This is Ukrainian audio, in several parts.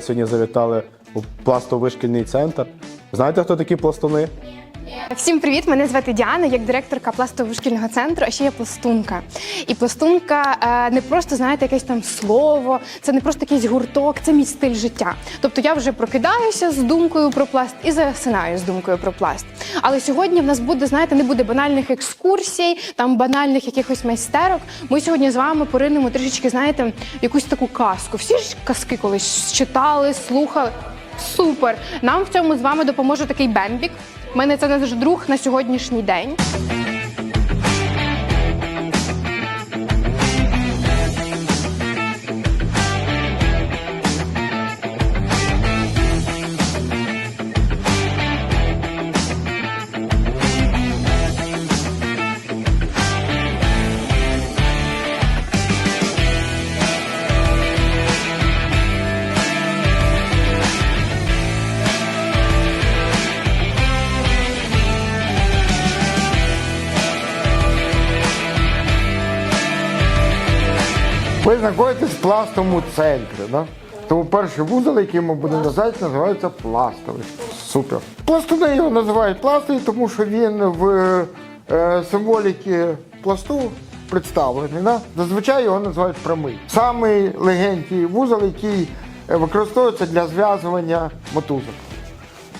сьогодні завітали у пластовишкільний центр. Знаєте, хто такі пластуни? Всім привіт! Мене звати Діана, як директорка пластового шкільного центру, а ще я пластунка. І пластунка е, не просто знаєте якесь там слово, це не просто якийсь гурток, це мій стиль життя. Тобто я вже прокидаюся з думкою про пласт і засинаю з думкою про пласт. Але сьогодні в нас буде, знаєте, не буде банальних екскурсій, там банальних якихось майстерок. Ми сьогодні з вами поринемо трішечки, знаєте, якусь таку казку. Всі ж казки колись читали, слухали. Супер! Нам в цьому з вами допоможе такий бембік. У мене це наш друг на сьогоднішній день. Ви знаходитесь в пластовому центрі. Да? Тому перший вузол, який ми будемо називати, називається пластовий. Супер. Пластуни його називають пластовий, тому що він в е, символіки пласту представлений. Да? Зазвичай його називають прямий. Самий легенький вузол, який е, використовується для зв'язування мотузок.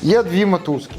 Є дві мотузки.